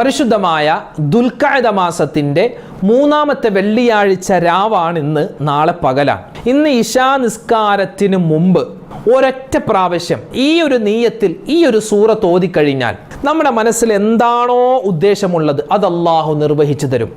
പരിശുദ്ധമായ ദുൽഖഅദ മാസത്തിന്റെ മൂന്നാമത്തെ വെള്ളിയാഴ്ച രാവാണ് ഇന്ന് നാളെ പകലാണ്. ഇന്ന് ഇശാ നിസ്കാരത്തിന് മുമ്പ് ഒരൊറ്റ പ്രാവശ്യം ഈ ഒരു നീയത്തിൽ ഈ ഒരു സൂറത്ത് ഓതിക്കഴിഞ്ഞാൽ നമ്മുടെ മനസ്സിൽ എന്താണോ ഉദ്ദേശമുള്ളത് അത് അള്ളാഹു നിർവഹിച്ചു തരും.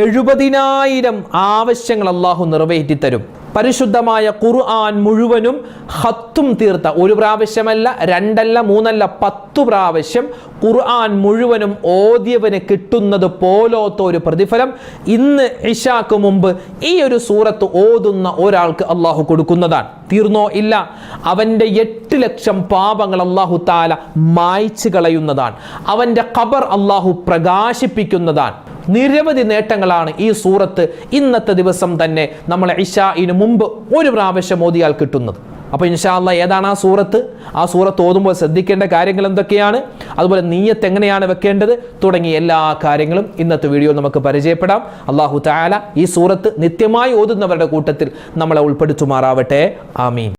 എഴുപതിനായിരം ആവശ്യങ്ങൾ അള്ളാഹു നിർവഹിച്ചു തരും. പരിശുദ്ധമായ ഖുർആൻ മുഴുവനും ഹത്തും തീർത്ത. ഒരു പ്രാവശ്യമല്ല രണ്ടല്ല മൂന്നല്ല പത്തു പ്രാവശ്യം ഖുർആൻ മുഴുവനും ഓതിയവന് കിട്ടുന്നത് പോലോത്ത ഒരു പ്രതിഫലം ഇന്ന് ഇഷാക്ക് മുമ്പ് ഈ ഒരു സൂറത്ത് ഓതുന്ന ഒരാൾക്ക് അള്ളാഹു കൊടുക്കുന്നതാണ്. തീർന്നോ ഇല്ല? അവന്റെ എട്ട് ലക്ഷം പാപങ്ങൾ അള്ളാഹു താല മായ്ച്ചു കളയുന്നതാണ്. അവന്റെ ഖബർ അള്ളാഹു പ്രകാശിപ്പിക്കുന്നതാണ്. നിരവധി നേട്ടങ്ങളാണ് ഈ സൂറത്ത് ഇന്നത്തെ ദിവസം തന്നെ നമ്മളെ ഇഷായിന് മുമ്പ് ഒരു പ്രാവശ്യം ഓതിയാൽ കിട്ടുന്നത്. അപ്പോൾ ഇൻഷാല്ല ഏതാണ് ആ സൂറത്ത്? ആ സൂറത്ത് ഓതുമ്പോൾ ശ്രദ്ധിക്കേണ്ട കാര്യങ്ങൾ എന്തൊക്കെയാണ്? അതുപോലെ നീയത്ത് എങ്ങനെയാണ് വെക്കേണ്ടത്? തുടങ്ങിയ എല്ലാ കാര്യങ്ങളും ഇന്നത്തെ വീഡിയോ നമുക്ക് പരിചയപ്പെടാം. അള്ളാഹു താല ഈ സൂറത്ത് നിത്യമായി ഓതുന്നവരുടെ കൂട്ടത്തിൽ നമ്മളെ ഉൾപ്പെടുത്തുമാറാവട്ടെ. ആമീൻ.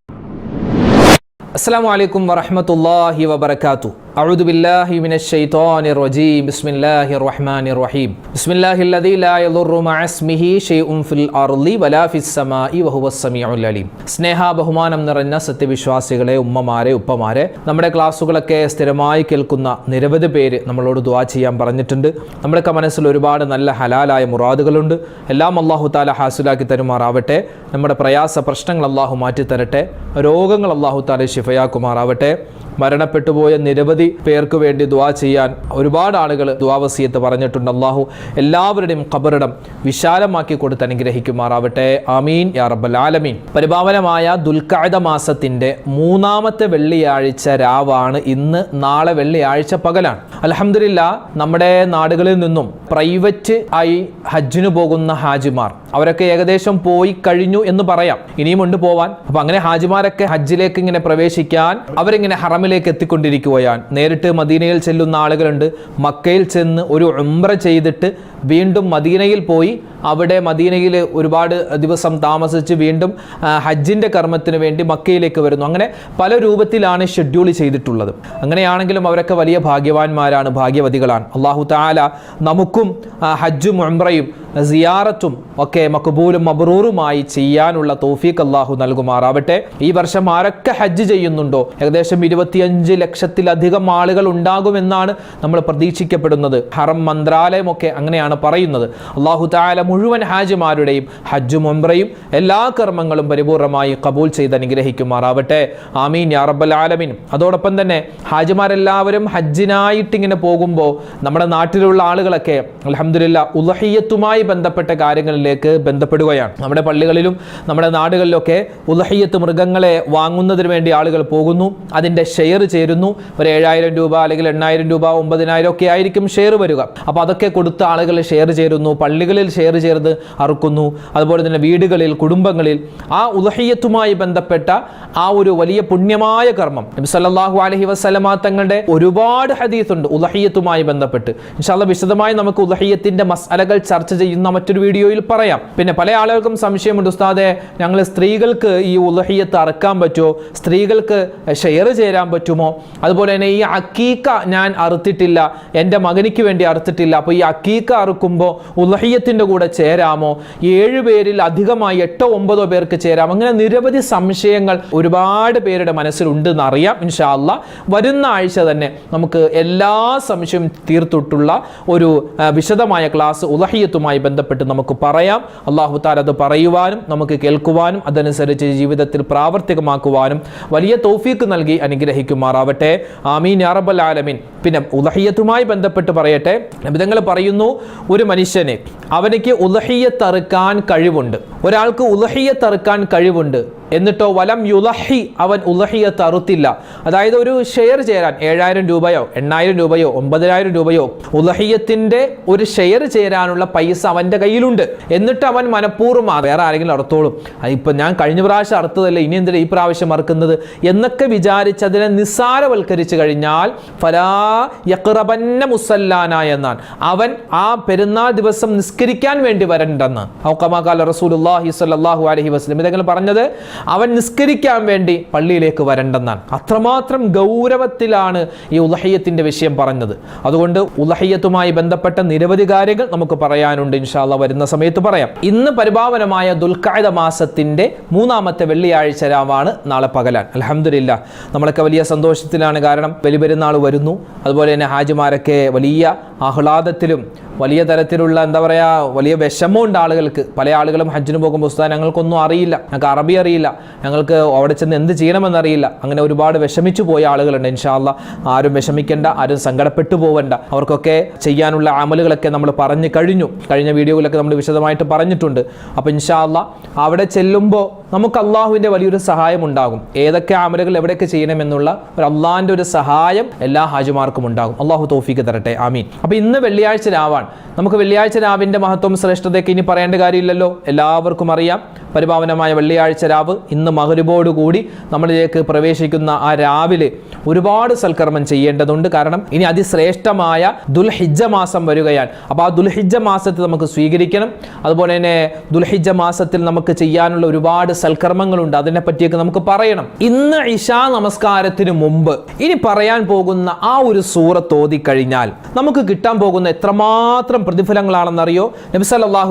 അസ്സാം വലൈക്കും വറഹമത്തല്ലാഹി വബർക്കാത്തു أعوذ بالله من الشيطان الرجيم بسم الله الرحمن الرحيم بسم الله الذي لا يضر مع اسمه شيء في الأرض ولا في السماء وهو السميع العليم സ്നേഹ ബഹുമാനം നിറഞ്ഞ സത്യവിശ്വാസികളെ ഉമ്മമാരെ ഉപ്പമാരെ നമ്മുടെ ക്ലാസ്സുകളൊക്കെ സ്ഥിരമായി കേൾക്കുന്ന നിരവധി പേര് നമ്മളോട് ദുവാ ചെയ്യാൻ പറഞ്ഞിട്ടുണ്ട് നമ്മുടെയൊക്കെ മനസ്സിൽ ഒരുപാട് നല്ല ഹലാലായ മുറാദുകളുണ്ട് എല്ലാം അള്ളാഹു താല ഹാസുലാക്കി തരുമാറാവട്ടെ നമ്മുടെ പ്രയാസ പ്രശ്നങ്ങൾ അള്ളാഹു മാറ്റി തരട്ടെ രോഗങ്ങൾ അള്ളാഹു താല ശിഫയാക്കുമാറാവട്ടെ മരണപ്പെട്ടുപോയ നിരവധി പേർക്ക് വേണ്ടി ദുവാ ചെയ്യാൻ ഒരുപാട് ആളുകൾ ദ്വാവസീയത്ത് പറഞ്ഞിട്ടുണ്ട്. അള്ളാഹു എല്ലാവരുടെയും ഖബറിടം വിശാലമാക്കി കൊടുത്ത് അനുഗ്രഹിക്കുമാറാവട്ടെ. അമീൻ യാ റബ്ബൽ ആലമീൻ. പരിപാവനമായ ദുൽഖഅദ മാസത്തിന്റെ മൂന്നാമത്തെ വെള്ളിയാഴ്ച രാവാണ്. ഇന്ന് നാളെ വെള്ളിയാഴ്ച പകലാണ്. അലഹമില്ല നമ്മുടെ നാടുകളിൽ നിന്നും പ്രൈവറ്റ് ആയി ഹജ്ജിന് പോകുന്ന ഹാജിമാർ അവരൊക്കെ ഏകദേശം പോയി കഴിഞ്ഞു എന്ന് പറയാം. ഇനിയുമുണ്ട് പോവാൻ. അപ്പൊ അങ്ങനെ ഹാജിമാരൊക്കെ ഹജ്ജിലേക്ക് ഇങ്ങനെ പ്രവേശിക്കാൻ അവരിങ്ങനെ ഹറമിലേക്ക് എത്തിക്കൊണ്ടിരിക്കുകയാണ്. നേരിട്ട് മദീനയിൽ ചെല്ലുന്ന ആളുകളുണ്ട്. മക്കയിൽ ചെന്ന് ഒരു ഉംറ ചെയ്തിട്ട് വീണ്ടും മദീനയിൽ പോയി അവിടെ മദീനയിൽ ഒരുപാട് ദിവസം താമസിച്ച് വീണ്ടും ഹജ്ജിന്റെ കർമ്മത്തിന് വേണ്ടി മക്കയിലേക്ക് വരുന്നു. അങ്ങനെ പല രൂപത്തിലാണ് ഷെഡ്യൂൾ ചെയ്തിട്ടുള്ളത്. അങ്ങനെയാണെങ്കിലും അവരൊക്കെ വലിയ ഭാഗ്യവാന്മാരാണ് ഭാഗ്യവതികളാണ്. അള്ളാഹു താല നമുക്കും ഹജ്ജും ഉംറയും സിയാറത്തും ഒക്കെ മക്ബൂലും മബ്രൂറുമായി ചെയ്യാനുള്ള തോഫീക്ക് അള്ളാഹു നൽകുമാറാവട്ടെ. ഈ വർഷം ആരൊക്കെ ഹജ്ജ് ചെയ്യുന്നുണ്ടോ? ഏകദേശം ഇരുപത്തിയഞ്ച് ലക്ഷത്തിലധികം ആളുകൾ ഉണ്ടാകുമെന്നാണ് നമ്മൾ പ്രതീക്ഷിക്കപ്പെടുന്നത്. ഹറം മന്ത്രാലയമൊക്കെ അങ്ങനെയാണ് പറയുന്നത്. അള്ളാഹു താല മുഴുവൻ ഹാജിമാരുടെയും ഹജ്ജും ഉംറയും എല്ലാ കർമ്മങ്ങളും പരിപൂർണമായി കബൂൽ ചെയ്ത് അനുഗ്രഹിക്കുമാറാവട്ടെ. ആമീൻ യാറബൽ ആലമീൻ. അതോടൊപ്പം തന്നെ ഹാജിമാരെല്ലാവരും ഹജ്ജിനായിട്ട് ഇങ്ങനെ പോകുമ്പോൾ നമ്മുടെ നാട്ടിലുള്ള ആളുകളൊക്കെ അലഹമില്ല ഉലഹിയത്തുമായി ബന്ധപ്പെട്ട കാര്യങ്ങളിലേക്ക് ബന്ധപ്പെടുകയാണ്. നമ്മുടെ പള്ളികളിലും നമ്മുടെ നാടുകളിലൊക്കെ ഉലഹയ്യത്ത് മൃഗങ്ങളെ വാങ്ങുന്നതിന് വേണ്ടി ആളുകൾ പോകുന്നു. അതിന്റെ ഷെയർ ചേരുന്നു. ഒരു ഏഴായിരം രൂപ അല്ലെങ്കിൽ എണ്ണായിരം രൂപ ഒമ്പതിനായിരം ഒക്കെ ആയിരിക്കും ഷെയർ വരിക. അപ്പോൾ അതൊക്കെ കൊടുത്ത ആളുകൾ ഷെയർ ചേരുന്നു. പള്ളികളിൽ ഷെയർ ചേർന്ന് അറുക്കുന്നു. അതുപോലെ തന്നെ വീടുകളിൽ കുടുംബങ്ങളിൽ ആ ഉലഹയ്യത്തുമായി ബന്ധപ്പെട്ട ആ ഒരു വലിയ പുണ്യമായ കർമ്മം. നബി സല്ലല്ലാഹു അലൈഹി വസല്ലമ തങ്ങളുടെ ഒരുപാട് ഹദീസ് ഉണ്ട് ഉലഹിയത്തുമായി ബന്ധപ്പെട്ട്. ഇൻഷാല്ല വിശദമായി നമുക്ക് ഉലഹയ്യത്തിന്റെ മസാലകൾ ചർച്ച ചെയ്യുന്ന മറ്റൊരു വീഡിയോയിൽ പറയാം. പിന്നെ പല ആളുകൾക്കും സംശയമുണ്ട് ഉസ്താദെ ഞങ്ങൾ സ്ത്രീകൾക്ക് ഈ ഉലഹിയത്ത് അറക്കാൻ പറ്റുമോ സ്ത്രീകൾക്ക് ഷെയർ ചേരാൻ പറ്റുമോ? അതുപോലെ തന്നെ ഈ അക്കീക്ക ഞാൻ അറുത്തിട്ടില്ല എന്റെ മകനിക്ക് വേണ്ടി അറുത്തിട്ടില്ല അപ്പോൾ ഈ അക്കീക്ക അറുക്കുമ്പോൾ ഉലഹിയത്തിന്റെ കൂടെ ചേരാമോ? ഏഴ് പേരിൽ അധികമായി എട്ടോ ഒമ്പതോ പേർക്ക് ചേരാം. അങ്ങനെ നിരവധി സംശയങ്ങൾ ഒരുപാട് പേരുടെ മനസ്സിലുണ്ടെന്ന് അറിയാം ഇൻഷാല്ല വരുന്ന ആഴ്ച തന്നെ നമുക്ക് എല്ലാ സംശയവും തീർത്തിട്ടുള്ള ഒരു വിശദമായ ക്ലാസ് ഉലഹിയത്തുമായി ബന്ധപ്പെട്ട് നമുക്ക് പറയാം. അള്ളാഹു താല അത് പറയുവാനും നമുക്ക് കേൾക്കുവാനും അതനുസരിച്ച് ജീവിതത്തിൽ പ്രാവർത്തികമാക്കുവാനും വലിയ തൗഫീക്ക് നൽകി അനുഗ്രഹിക്കുമാറാവട്ടെ. ആമീൻ യാ റബ്ബൽ ആലമീൻ. പിന്നെ ഉദഹയ്യത്തുമായി ബന്ധപ്പെട്ട് പറയട്ടെ. നബിതങ്ങൾ പറയുന്നു ഒരു മനുഷ്യനെ അവനിക്ക് ഉദഹയ്യത്തറുക്കാൻ കഴിവുണ്ട്. ഒരാൾക്ക് ഉദഹയ്യത്തറുക്കാൻ കഴിവുണ്ട്. എന്നിട്ടോ വലം യുലഹി അവൻ ഉലഹിയത്ത് അറുത്തില്ല അതായത് ഒരു ഷെയർ ചേരാൻ ഏഴായിരം രൂപയോ എണ്ണായിരം രൂപയോ ഒമ്പതിനായിരം രൂപയോ ഉലഹിയത്തിന്റെ ഒരു ഷെയർ ചേരാനുള്ള പൈസ അവന്റെ കയ്യിലുണ്ട്. എന്നിട്ട് അവൻ മനഃപൂർവം വേറെ ആരെങ്കിലും അറുത്തോളും ഇപ്പം ഞാൻ കഴിഞ്ഞ പ്രാവശ്യം അറുത്തതല്ലേ ഇനി എന്തിനാ ഈ പ്രാവശ്യം അറുക്കുന്നത് എന്നൊക്കെ വിചാരിച്ച് അതിനെ നിസ്സാരവൽക്കരിച്ചു കഴിഞ്ഞാൽ ഫലാ യഖ്റബന്ന മുസല്ലാന എന്നാണ് അവൻ ആ പെരുന്നാൾ ദിവസം നിസ്കരിക്കാൻ വേണ്ടി വരണ്ടെന്ന്. ഔക്കമാകാല സ്വല്ലല്ലാഹു അലൈഹി വസല്ലം. ഇതെങ്കിലും പറഞ്ഞത്? അവൻ നിസ്കരിക്കാൻ വേണ്ടി പള്ളിയിലേക്ക് വരണ്ടെന്നാണ്. അത്രമാത്രം ഗൗരവത്തിലാണ് ഈ ഉലഹയ്യത്തിന്റെ വിഷയം പറഞ്ഞത്. അതുകൊണ്ട് ഉലഹയ്യത്തുമായി ബന്ധപ്പെട്ട നിരവധി കാര്യങ്ങൾ നമുക്ക് പറയാനുണ്ട് ഇൻഷാല്ല വരുന്ന സമയത്ത് പറയാം. ഇന്ന് പരിഭാവനമായ ദുൽഖായുധ മാസത്തിന്റെ മൂന്നാമത്തെ വെള്ളിയാഴ്ച രാവാണ് നാളെ പകലാൻ. അലഹമില്ല നമ്മളൊക്കെ വലിയ സന്തോഷത്തിലാണ് കാരണം ബലിപെരുന്നാൾ വരുന്നു. അതുപോലെ തന്നെ ഹാജിമാരൊക്കെ വലിയ ആഹ്ലാദത്തിലും വലിയ തരത്തിലുള്ള എന്താ പറയുക വലിയ വിഷമമുണ്ട് ആളുകൾക്ക്. പല ആളുകളും ഹജ്ജിന് പോകുമ്പോൾ ഉസ്താദ് ഞങ്ങൾക്കൊന്നും അറിയില്ല. ഞങ്ങൾക്ക് അറബി അറിയില്ല. ഞങ്ങൾക്ക് അവിടെ ചെന്ന് എന്ത് ചെയ്യണമെന്നറിയില്ല. അങ്ങനെ ഒരുപാട് വിഷമിച്ചു പോയ ആളുകളുണ്ട്. ഇൻഷാല്ല ആരും വിഷമിക്കേണ്ട ആരും സങ്കടപ്പെട്ടു പോവണ്ട. അവർക്കൊക്കെ ചെയ്യാനുള്ള അമലുകളൊക്കെ നമ്മൾ പറഞ്ഞു കഴിഞ്ഞു. കഴിഞ്ഞ വീഡിയോയിലൊക്കെ നമ്മൾ വിശദമായിട്ട് പറഞ്ഞിട്ടുണ്ട്. അപ്പോൾ ഇൻഷാല്ല അവിടെ ചെല്ലുമ്പോൾ നമുക്ക് അള്ളാഹുവിന്റെ വലിയൊരു സഹായം ഉണ്ടാകും. ഏതൊക്കെ അമലുകൾ എവിടെയൊക്കെ ചെയ്യണമെന്നുള്ള ഒരു അള്ളാഹിന്റെ ഒരു സഹായം എല്ലാ ഹാജിമാർക്കും ഉണ്ടാകും. അള്ളാഹു തോഫിക്ക് തരട്ടെ. ആമീൻ. അപ്പോൾ ഇന്ന് വെള്ളിയാഴ്ച രാവാണ്. നമുക്ക് വെള്ളിയാഴ്ച രാവിന്റെ മഹത്വം ശ്രേഷ്ഠതയൊക്കെ ഇനി പറയേണ്ട കാര്യമില്ലല്ലോ. എല്ലാവർക്കും അറിയാം. പരിപാവനമായ വെള്ളിയാഴ്ച രാവ് ഇന്ന് മകരുബോടുകൂടി നമ്മളിലേക്ക് പ്രവേശിക്കുന്ന ആ രാവിലെ ഒരുപാട് സൽക്കർമ്മം ചെയ്യേണ്ടതുണ്ട്. കാരണം ഇനി അതിശ്രേഷ്ഠമായ ദുൽഹിജ്ജ മാസം വരികയാണ്. അപ്പോൾ ആ ദുൽഹിജ്ജ മാസത്തിൽ നമുക്ക് സ്വീകരിക്കണം. അതുപോലെ തന്നെ ദുൽഹിജ്ജ മാസത്തിൽ നമുക്ക് ചെയ്യാനുള്ള ഒരുപാട് സൽക്കർമ്മങ്ങളുണ്ട്. അതിനെ പറ്റിയൊക്കെ നമുക്ക് പറയണം. ഇന്ന് ഇഷാ നമസ്കാരത്തിന് മുമ്പ് ഇനി പറയാൻ പോകുന്ന ആ ഒരു സൂറത്ത് ഓതിക്കഴിഞ്ഞാൽ നമുക്ക് കിട്ടാൻ പോകുന്ന എത്രമാത്രം പ്രതിഫലങ്ങളാണെന്നറിയോ? നബി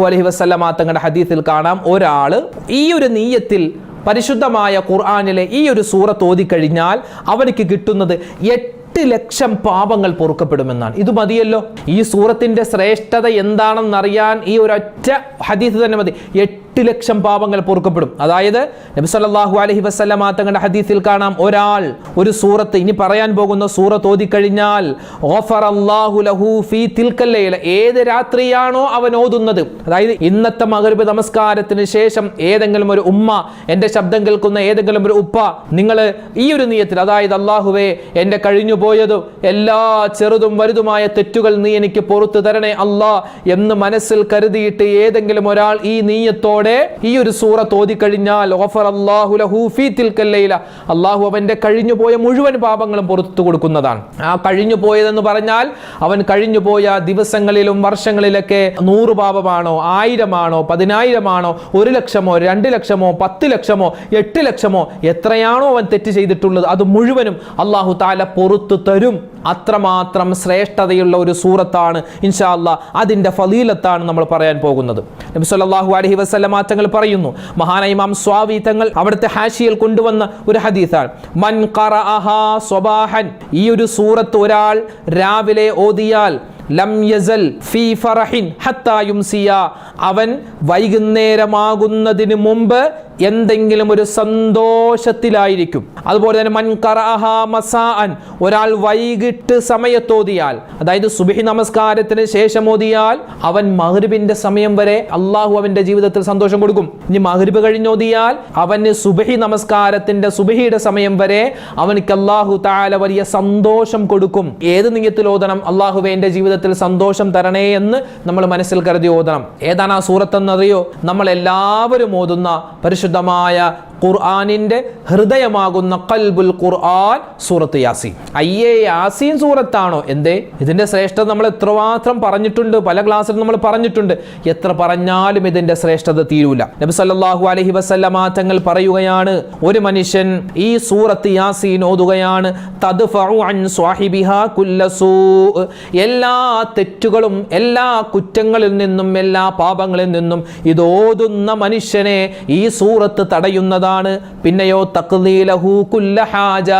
അലഹി വസല്ലമ തങ്ങളുടെ ഹദീസിൽ കാണാം. ഒരാൾ ഈ ഒരു നീയത്തിൽ പരിശുദ്ധമായ ഖുർആാനിലെ ഈ ഒരു സൂറത്ത് ഓതിക്കഴിഞ്ഞാൽ അവർക്ക് കിട്ടുന്നത് എട്ട് ലക്ഷം പാപങ്ങൾ പൊറുക്കപ്പെടുമെന്നാണ്. ഇത് മതിയല്ലോ? ഈ സൂറത്തിന്റെ ശ്രേഷ്ഠത എന്താണെന്നറിയാൻ ഈ ഒരൊറ്റ ഹദീസ് തന്നെ മതി. എട്ട് ലക്ഷം പാപങ്ങൾ പൊറുക്കപ്പെടും. അതായത് നബി സല്ലല്ലാഹു അലൈഹി വസല്ലമ തങ്ങളുടെ ഹദീസിൽ കാണാം ഒരാൾ ഒരു സൂറത്ത് ഇനി പറയാൻ പോകുന്ന സൂറത്ത് ഓതിക്കഴിഞ്ഞാൽ ഏത് രാത്രിയാണോ അവൻ ഓതുന്നത്. അതായത് ഇന്നത്തെ മഗ്രിബ് നമസ്കാരത്തിന് ശേഷം ഏതെങ്കിലും ഒരു ഉമ്മ എന്റെ ശബ്ദം കേൾക്കുന്ന ഏതെങ്കിലും ഒരു ഉപ്പ നിങ്ങൾ ഈ ഒരു നീയത്തിൽ അതായത് അള്ളാഹുവേ എന്റെ കഴിഞ്ഞു പോയതും എല്ലാ ചെറുതും വലുതുമായ തെറ്റുകൾ നീ എനിക്ക് പുറത്തു തരണേ അല്ലാ എന്ന് മനസ്സിൽ കരുതിയിട്ട് ഏതെങ്കിലും ഒരാൾ ഈ നീയത്തോടെ ഈ ഒരു സൂറ തോതിക്കഴിഞ്ഞാൽ അള്ളാഹു അവന്റെ കഴിഞ്ഞു പോയ മുഴുവൻ പാപങ്ങളും പുറത്തു കൊടുക്കുന്നതാണ്. ആ കഴിഞ്ഞു പോയതെന്ന് പറഞ്ഞാൽ അവൻ കഴിഞ്ഞു പോയ ദിവസങ്ങളിലും വർഷങ്ങളിലൊക്കെ നൂറ് പാപമാണോ ആയിരമാണോ പതിനായിരമാണോ ഒരു ലക്ഷമോ രണ്ട് ലക്ഷമോ പത്ത് ലക്ഷമോ എട്ട് ലക്ഷമോ എത്രയാണോ അവൻ തെറ്റ് ചെയ്തിട്ടുള്ളത് അത് മുഴുവനും അള്ളാഹു താല പൊറത്തു തരും. അത്രമാത്രം ശ്രേഷ്ഠതയുള്ള ഒരു സൂറത്താണ് ഇൻഷാ അള്ളാഹ് അതിന്റെ ഫലീലത്താണ് നമ്മൾ പറയാൻ പോകുന്നത്. നബി അലൈഹി വസല്ലമ തങ്ങൾ പറയുന്നു. മഹാനൈമാം സ്വാവി തങ്ങൾ അവിടുത്തെ ഹാഷിയിൽ കൊണ്ടുവന്ന ഒരു ഹദീസാണ്. മൻ സ്വബാഹൻ. ഈ ഒരു സൂറത്ത് ഒരാൾ രാവിലെ ഓതിയാൽ ലം യസൽ ഫീ ഫറഹിൻ ഹത്താ യുംസിയ. അവൻ വൈകുന്നേരമാകുന്നതിന് മുമ്പ് എന്തെങ്കിലും ഒരു സന്തോഷത്തിലായിരിക്കും. അതുപോലെ തന്നെ മൻ കറഹ മസാഅൻ ഒരാൾ വൈകിട്ട് സമയത്തോതിയാൽ അതായത് സുബിഹി നമസ്കാരത്തിന് ശേഷം ഓതിയാൽ അവൻ മഗ്രിബിന്റെ സമയം വരെ അള്ളാഹു അവന്റെ ജീവിതത്തിൽ സന്തോഷം കൊടുക്കും. ഇനി മഗ്രിബ് കഴിഞ്ഞോതിയാൽ അവന് സുബഹി നമസ്കാരത്തിന്റെ സുബഹിയുടെ സമയം വരെ അവനിക്ക് അള്ളാഹു താല വലിയ സന്തോഷം കൊടുക്കും. ഏത് നിയത്തിൽ ഓതണം അള്ളാഹുവെ എന്റെ ജീവിതത്തിൽ സന്തോഷം തരണേ എന്ന് നമ്മൾ മനസ്സിൽ കരുതി ഓതണം. ഏതാണ് ആ സൂറത്ത് എന്നറിയോ നമ്മൾ എല്ലാവരും ഓതുന്ന പരിശുദ്ധമായ ഖുർആാനിന്റെ ഹൃദയമാകുന്ന കൽബുൽ ഖുർആൻ സൂറത്ത് യാസീൻ. അയ്യേ യാസീൻ സൂറത്താണോ? എന്തേ? ഇതിന്റെ ശ്രേഷ്ഠത നമ്മൾ എത്രമാത്രം പറഞ്ഞിട്ടുണ്ട്? പല ക്ലാസ്സിലും നമ്മൾ പറഞ്ഞിട്ടുണ്ട്. എത്ര പറഞ്ഞാലും ഇതിന്റെ ശ്രേഷ്ഠത തീരൂല. നബി സല്ലാഹു അലഹി വസല്ലമ തങ്ങൾ പറയുകയാണ് ഒരു മനുഷ്യൻ ഈ സൂറത്ത് യാസീൻ ഓതുകയാണ് എല്ലാ തെറ്റുകളും എല്ലാ കുറ്റങ്ങളിൽ നിന്നും എല്ലാ പാപങ്ങളിൽ നിന്നും ഇത് ഓതുന്ന മനുഷ്യനെ ഈ സൂറത്ത് തടയുന്നതാണ് പിന്നെയോ തക്ലീലഹു കുല്ല ഹാജ.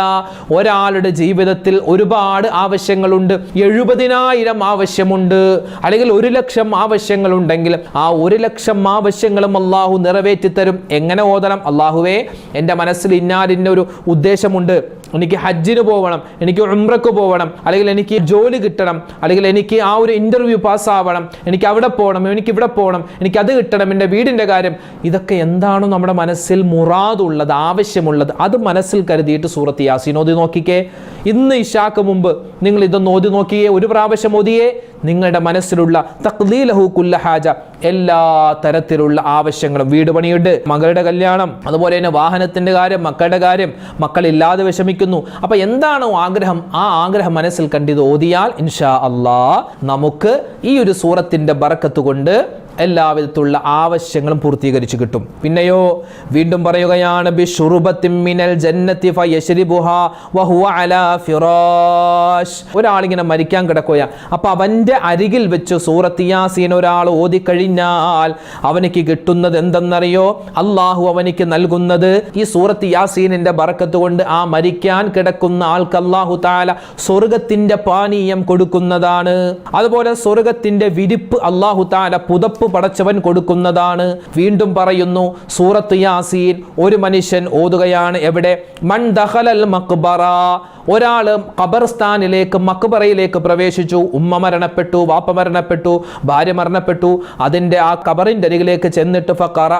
ഒരാളുടെ ജീവിതത്തിൽ ഒരുപാട് ആവശ്യങ്ങളുണ്ട്. എഴുപതിനായിരം ആവശ്യമുണ്ട്. അല്ലെങ്കിൽ ഒരു ലക്ഷം ആവശ്യങ്ങളുണ്ടെങ്കിൽ ആ ഒരു ലക്ഷം ആവശ്യങ്ങളും അള്ളാഹു നിറവേറ്റി തരും. എങ്ങനെ ഓതണം? അള്ളാഹുവേ എന്റെ മനസ്സിൽ ഇന്നാലിന്ന ഒരു ഉദ്ദേശമുണ്ട്. എനിക്ക് ഹജ്ജിന് പോകണം എനിക്ക് ഉംറക്ക് പോകണം അല്ലെങ്കിൽ എനിക്ക് ജോലി കിട്ടണം അല്ലെങ്കിൽ എനിക്ക് ആ ഒരു ഇന്റർവ്യൂ പാസ്സാവണം എനിക്ക് അവിടെ പോകണം എനിക്ക് ഇവിടെ പോകണം എനിക്ക് അത് കിട്ടണം എന്റെ വീടിന്റെ കാര്യം. ഇതൊക്കെ എന്താണോ നമ്മുടെ മനസ്സിൽ മുറാദുള്ളത് ആവശ്യമുള്ളത് അത് മനസ്സിൽ കരുതിയിട്ട് സൂറത്ത് യാസീൻ ഓതി നോക്കിക്കേ. ഇന്ന് ഇഷാക്ക് മുമ്പ് നിങ്ങൾ ഇതൊന്ന് ഓതി നോക്കിയേ. ഒരു പ്രാവശ്യം ഓതിയേ. നിങ്ങളുടെ മനസ്സിലുള്ള തക്ലീലഹു കുല്ല ഹാജ എല്ലാ തരത്തിലുള്ള ആവശ്യങ്ങളും വീട് പണിയുണ്ട്. മകളുടെ കല്യാണം അതുപോലെ തന്നെ വാഹനത്തിന്റെ കാര്യം മക്കളുടെ കാര്യം മക്കളില്ലാതെ വിഷമിക്കുന്നു. അപ്പൊ എന്താണോ ആഗ്രഹം? ആ ആഗ്രഹം മനസ്സിൽ കണ്ടിത് ഓതിയാൽ ഇൻഷാ അള്ളാ നമുക്ക് ഈ ഒരു സൂറത്തിന്റെ ബറക്കത്ത് കൊണ്ട് എല്ലാവിധത്തിലുള്ള ആവശ്യങ്ങളും പൂർത്തീകരിച്ചു കിട്ടും. പിന്നെയോ വീണ്ടും പറയുകയാണ് ബിഷുറുബത്തിൻ മിനൽ അലാ ഒരാളിങ്ങനെ മരിക്കാൻ കിടക്കുക അപ്പൊ അവന്റെ അരികിൽ വെച്ച് സൂറത്ത് യാസീൻ ഒരാൾ ഓതിക്കഴിഞ്ഞാൽ അവനിക്ക് കിട്ടുന്നത് എന്തെന്നറിയോ? അള്ളാഹു അവനിക്ക് നൽകുന്നത് ഈ സൂറത്ത് യാസീനിന്റെ ബറക്കത്ത് കൊണ്ട് ആ മരിക്കാൻ കിടക്കുന്ന ആൾക്ക് അള്ളാഹു താല സ്വർഗത്തിന്റെ പാനീയം കൊടുക്കുന്നതാണ്. അതുപോലെ സ്വർഗത്തിന്റെ വിരിപ്പ് അള്ളാഹു താല പുതപ്പ് പടച്ചവൻ കൊടുക്കുന്നതാണ്. വീണ്ടും പറയുന്നു സൂറത്ത് യാസീൻ ഒരു മനുഷ്യൻ ഓതുകയാണ് എവിടെ? മൺ ദഹലൽ മക്ബറ. ഒരാൾ ഖബർസ്ഥാനിലേക്ക് മക്ബറയിലേക്ക് പ്രവേശിച്ചു. ഉമ്മ മരണപ്പെട്ടു വാപ്പ മരണപ്പെട്ടു ഭാര്യ മരണപ്പെട്ടു. അതിന്റെ ആ ഖബറിന്റെ അരികിലേക്ക് ചെന്നിട്ട് ഫഖറ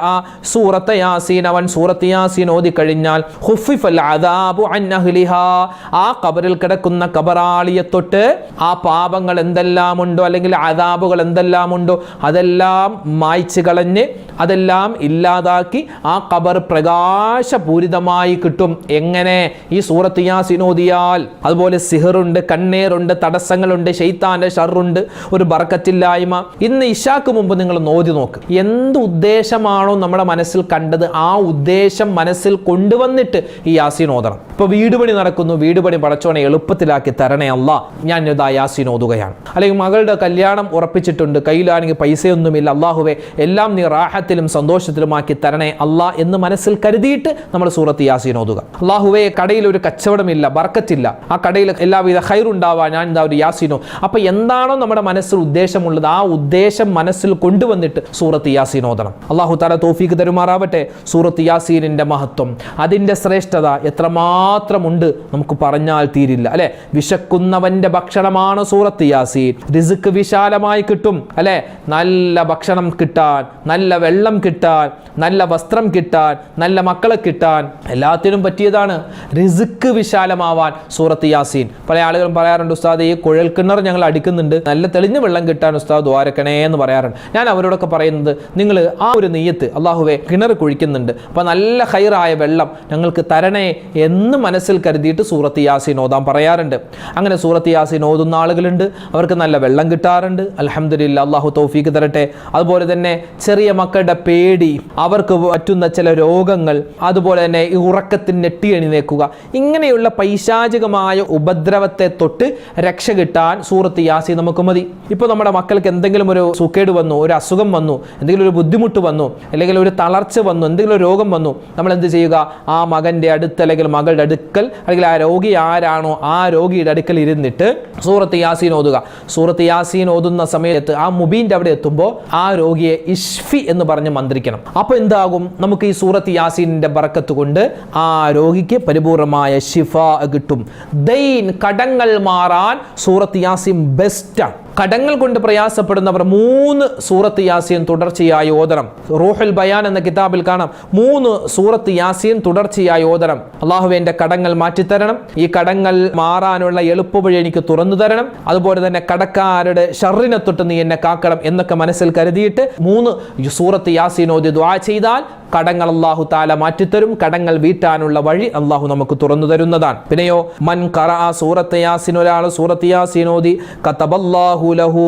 സൂറത്ത് യാസീൻ അവൻ സൂറത്ത് യാസീൻ ഓതിക്കഴിഞ്ഞാൽ ഹുഫിഫൽ അദാബു അൻ അഹ്ലിഹാ. ആ ഖബറിൽ കിടക്കുന്ന ഖബറാളിയെ തൊട്ട് ആ പാപങ്ങൾ എന്തെല്ലാമുണ്ടോ? അല്ലെങ്കിൽ അദാബുകൾ എന്തെല്ലാമുണ്ടോ? അതെല്ലാം മായ്ച്ചു കളഞ്ഞ് അതെല്ലാം ഇല്ലാതാക്കി ആ ഖബർ പ്രകാശപൂരിതമായി കിട്ടും. എങ്ങനെ? ഈ സൂറത്ത് യാസിനോദിയാൽ അതുപോലെ സിഹറുണ്ട് കണ്ണേറുണ്ട് തടസ്സങ്ങളുണ്ട് ഷെയ്ത്താന്റെ ഷറുണ്ട് ഒരു ബർക്കത്തില്ലായ്മ. ഇന്ന് ഇഷാക്ക് മുമ്പ് നിങ്ങൾ നോതി നോക്ക്. എന്ത് ഉദ്ദേശമാണോ നമ്മുടെ മനസ്സിൽ കണ്ടത് ആ ഉദ്ദേശം മനസ്സിൽ കൊണ്ടുവന്നിട്ട് ഈ യാസിനോദണം ഇപ്പൊ വീട് പണി നടക്കുന്നു വീട് പണി പടച്ചോനെ എളുപ്പത്തിലാക്കി തരണേ അല്ല ഞാൻ ഇതാ യാസീൻ ഓതുകയാണ്. അല്ലെങ്കിൽ മകളുടെ കല്യാണം ഉറപ്പിച്ചിട്ടുണ്ട് കയ്യിലാണെങ്കിൽ പൈസയൊന്നുമില്ല അള്ളാഹുവെ എല്ലാം നീ റാഹത്തിലും സന്തോഷത്തിലുമാക്കി തരണേ അല്ലാ എന്ന് മനസ്സിൽ കരുതിയിട്ട് നമ്മൾ സൂറത്ത് യാസീൻ ഓതുക. അള്ളാഹുവെ കടയിൽ ഒരു കച്ചവടമില്ല ബർക്കറ്റില്ല ആ കടയിൽ എല്ലാവിധ ഹൈറുണ്ടാവാൻ ഞാൻ എന്താ ഒരു യാസീനോ. അപ്പൊ എന്താണോ നമ്മുടെ മനസ്സിൽ ഉദ്ദേശമുള്ളത് ആ ഉദ്ദേശം മനസ്സിൽ കൊണ്ടുവന്നിട്ട് സൂറത്ത് യാസീൻ ഓതണം. അള്ളാഹു താല തോഫീക്ക് തരുമാറാവട്ടെ സൂറത്ത് യാസീനിന്റെ മഹത്വം. അതിന്റെ ശ്രേഷ്ഠത എത്രമാത്രമുണ്ട് നമുക്ക് പറഞ്ഞാൽ തീരില്ല അല്ലെ? വിശക്കുന്നവന്റെ ഭക്ഷണമാണ് സൂറത്ത് യാസീൻ. റിസുക്ക് വിശാലമായി കിട്ടും അല്ലെ? നല്ല ഭക്ഷണം കിട്ടാൻ നല്ല വെള്ളം കിട്ടാൻ നല്ല വസ്ത്രം കിട്ടാൻ നല്ല മക്കളെ കിട്ടാൻ എല്ലാത്തിനും പറ്റിയതാണ്. റിസുക്ക് വിശാലമാവാൻ സൂറത്ത് യാസീൻ. പല ആളുകളും പറയാറുണ്ട് ഉസ്താദ് ഈ കുഴൽ കിണർ ഞങ്ങൾ അടിക്കുന്നുണ്ട്. നല്ല തെളിഞ്ഞ വെള്ളം കിട്ടാൻ ഉസ്താദ് ദ്വാരക്കണേ എന്ന് പറയാറുണ്ട്. ഞാൻ അവരോടൊക്കെ പറയുന്നത് നിങ്ങൾ ആ ഒരു നെയ്യത്ത് അള്ളാഹുവെ കിണർ കുഴിക്കുന്നുണ്ട്. അപ്പോൾ നല്ല ഹൈറായ വെള്ളം ഞങ്ങൾക്ക് തരണേ എന്ന് മനസ്സിൽ കരുതിയിട്ട് സൂറത്ത് യാസീൻ ഓതാൻ പറയാറുണ്ട്. അങ്ങനെ സൂറത്ത് യാസീൻ ഓതുന്ന ആളുകളുണ്ട്. അവർക്ക് നല്ല വെള്ളം കിട്ടാറുണ്ട്. അലഹമ്മദില്ല അള്ളാഹു തൗഫീക്ക് തരട്ടെ. അതുപോലെ തന്നെ ചെറിയ മക്കളുടെ പേടി അവർക്ക് പറ്റുന്ന ചില രോഗങ്ങൾ അതുപോലെ തന്നെ ഈ ഉറക്കത്തിന് നെട്ടി എഴുന്നേക്കുക ഇങ്ങനെയുള്ള പൈശാചികമായ ഉപദ്രവത്തെ തൊട്ട് രക്ഷ കിട്ടാൻ സൂറത്ത് യാസി നമുക്ക് മതി. ഇപ്പോൾ നമ്മുടെ മക്കൾക്ക് എന്തെങ്കിലും ഒരു സുഖേട് വന്നു ഒരു അസുഖം വന്നു എന്തെങ്കിലും ഒരു ബുദ്ധിമുട്ട് വന്നു അല്ലെങ്കിൽ ഒരു തളർച്ച വന്നു എന്തെങ്കിലും ഒരു രോഗം വന്നു നമ്മൾ എന്ത് ചെയ്യുക? ആ മകന്റെ അടുത്ത് അല്ലെങ്കിൽ മകളുടെ അടുക്കൽ അല്ലെങ്കിൽ ആ രോഗി ആരാണോ ആ രോഗിയുടെ അടുക്കൽ ഇരുന്നിട്ട് സൂറത്ത് യാസീൻ ഓതുക. സൂറത്ത് യാസീൻ ഓതുന്ന സമയത്ത് ആ മുബീന്റെ അവിടെ എത്തുമ്പോൾ ആ രോഗിയെ ഇഷ്ഫി എന്ന് പറഞ്ഞ് മന്ത്രിക്കണം. അപ്പോൾ എന്താകും? നമുക്ക് ഈ സൂറത്ത് യാസീനിന്റെ ബറക്കത്ത് കൊണ്ട് ആ രോഗിക്ക് പരിപൂർണമായ ഷിഫ കിട്ടും. ദൈൻ കടങ്ങൾ മാറാൻ സൂറത്ത് യാസീൻ ബെസ്റ്റാണ് കടങ്ങൾ കൊണ്ട് പ്രയാസപ്പെടുന്നവർ മൂന്ന് സൂറത്ത് യാസീൻ തുടർച്ചയായി ഓതണം. റൂഹുൽ ബയാൻ എന്ന കിതാബിൽ കാണാം. മൂന്ന് സൂറത്ത് യാസീൻ തുടർച്ചയായി ഓതണം. അള്ളാഹു എന്റെ കടങ്ങൾ മാറ്റിത്തരണം. ഈ കടങ്ങൾ മാറാനുള്ള എളുപ്പവഴി എനിക്ക് തുറന്നു തരണം. അതുപോലെ തന്നെ കടക്കാരുടെ ഷറിനെ തൊട്ട് നീ എന്നെ കാക്കണം എന്നൊക്കെ മനസ്സിൽ കരുതിയിട്ട് മൂന്ന് സൂറത്ത് യാസീൻ ഓതി ദ്വാ ചെയ്താൽ കടങ്ങൾ അള്ളാഹു താല മാറ്റിത്തരും. കടങ്ങൾ വീട്ടാനുള്ള വഴി അള്ളാഹു നമുക്ക് തുറന്നു തരുന്നതാണ്. പിന്നെയോ മൻ കറ സൂറത്ത് യാസിൻ ഒരാൾ സൂറത്ത് യാസിനോദി കത്തബല്ലാഹു ലഹു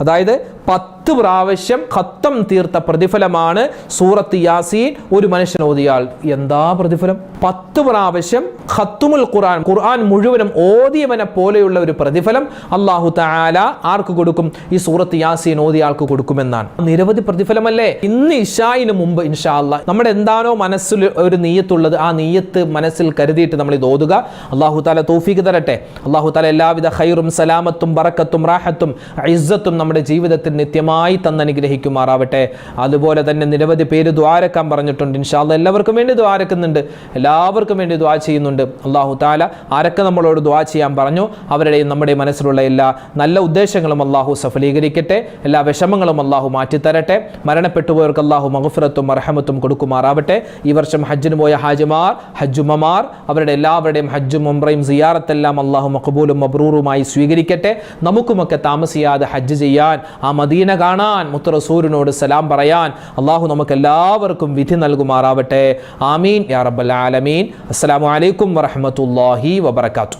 അതായത് പത്ത് പ്രാവശ്യം ഖത്തം തീർത്ത പ്രതിഫലമാണ് സൂറത്ത് യാസീൻ ഒരു മനുഷ്യൻ ഓതിയാൽ. എന്താ പ്രതിഫലം? പത്ത് പ്രാവശ്യം ഖത്തുമുൽ ഖുർആൻ ഖുർആൻ മുഴുവനും ഓതിയവനെ പോലെയുള്ള ഒരു പ്രതിഫലം അള്ളാഹു താല ആർക്ക് കൊടുക്കും? ഈ സൂറത്ത് യാസീൻ ഓതിയാൾക്ക് കൊടുക്കുമെന്നാണ്. നിരവധി പ്രതിഫലമല്ലേ? ഇന്ന് ഇഷായിന് മുമ്പ് ഇൻഷാ അല്ലാ നമ്മുടെ എന്താണോ മനസ്സിൽ ഒരു നീയത്തുള്ളത് ആ നീയത്ത് മനസ്സിൽ കരുതിയിട്ട് നമ്മൾ ഇത് ഓതുക. അള്ളാഹു താല തോഫീക്ക് തരട്ടെ. അള്ളാഹു താല എല്ലാവിധ ഹൈറും സലാമത്തും ബറക്കത്തും റാഹത്തും ഇസ്സത്തും നമ്മുടെ ജീവിതത്തിൽ നിത്യമായി തന്നനുഗ്രഹിക്കുമാറാവട്ടെ. അതുപോലെ തന്നെ നിരവധി പേര് ദ്വാരക്കാൻ പറഞ്ഞിട്ടുണ്ട്. ഇൻഷാല്ല എല്ലാവർക്കും വേണ്ടി ദ്വാരക്കുന്നുണ്ട് എല്ലാവർക്കും വേണ്ടി ദ്വാ ചെയ്യുന്നുണ്ട്. അള്ളാഹു താല ആരൊക്കെ നമ്മളോട് ദ്വാ ചെയ്യാൻ പറഞ്ഞു അവരുടെയും നമ്മുടെ മനസ്സിലുള്ള എല്ലാ നല്ല ഉദ്ദേശങ്ങളും അള്ളാഹു സഫലീകരിക്കട്ടെ. എല്ലാ വിഷമങ്ങളും അള്ളാഹു മാറ്റിത്തരട്ടെ. മരണപ്പെട്ടുപോയവർക്ക് അള്ളാഹു മഹഫിറത്തും അർഹമത്തും കൊടുക്കുമാറാവട്ടെ. ഈ വർഷം ഹജ്ജിന് പോയ ഹാജിമാർ ഹജ്ജുമമാർ അവരുടെ എല്ലാവരുടെയും ഹജ്ജും ഉംറയും സിയാറത്തെല്ലാം അള്ളാഹു മഖബൂലും മബ്രൂറുമായി സ്വീകരിക്കട്ടെ. നമുക്കുമൊക്കെ താമസിയാതെ ഹജ്ജ് ചെയ്യാൻ ആ മദീന കാണാൻ മുത്തറസൂരിനോട് സലാം പറയാൻ അള്ളാഹു നമുക്ക് എല്ലാവർക്കും വിധി നൽകുമാറാവട്ടെ. ആമീൻ. യാ റബ്ബൽ ആലമീൻ. അസ്സലാമു അലൈക്കും വറഹ്മത്തുള്ളാഹി വബറകാതുഹു.